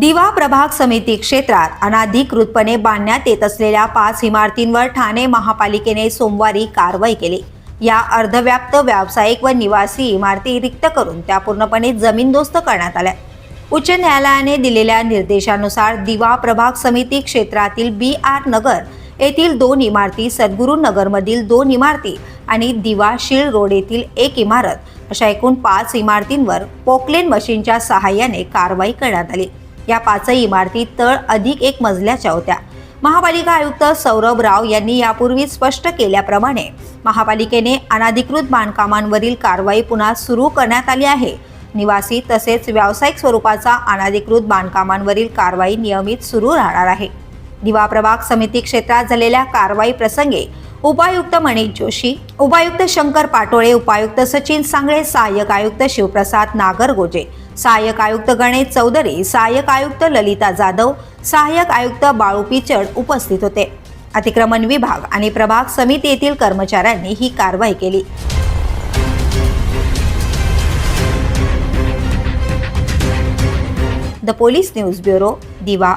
दिवा प्रभाग समिती क्षेत्रात अनाधिकृतपणे बांधण्यात येत असलेल्या पाच इमारतींवर ठाणे महापालिकेने सोमवारी कारवाई केली. या अर्धव्याप्त व्यावसायिक व निवासी इमारती रिक्त करून त्या पूर्णपणे जमीनदोस्त करण्यात आल्या. उच्च न्यायालयाने दिलेल्या निर्देशानुसार दिवा प्रभाग समिती क्षेत्रातील बी आर नगर येथील दोन इमारती सद्गुरू नगरमधील दोन इमारती आणि दिवा शिळ रोड येथील एक इमारत अशा एकूण पाच इमारतींवर पोकलेन मशीनच्या सहाय्याने कारवाई करण्यात आली. या पाचही इमारती तळ अधिक एक मजल्याच्या होत्या. महापालिका आयुक्त सौरभ राव यांनी यापूर्वी स्पष्ट केल्याप्रमाणे महापालिकेने अनाधिकृत बांधकामांवरील कारवाई पुन्हा सुरू करण्यात आली आहे. निवासी तसेच व्यावसायिक स्वरूपाचा अनाधिकृत बांधकामांवरील कारवाई नियमित सुरू राहणार आहे. दिवा प्रभाग समिती क्षेत्रात झालेल्या कारवाई प्रसंगी उपायुक्त मनीष जोशी उपायुक्त शंकर पाटोळे उपायुक्त सचिन सांगळे सहाय्यक आयुक्त शिवप्रसाद नागरगोजे सहाय्यक आयुक्त गणेश चौधरी सहाय्यक आयुक्त ललिता जाधव सहाय्यक आयुक्त बाळू पिचड उपस्थित होते. अतिक्रमण विभाग आणि प्रभाग समिती येथील कर्मचाऱ्यांनी ही कारवाई केली. द पोलीस न्यूज ब्युरो दिवा.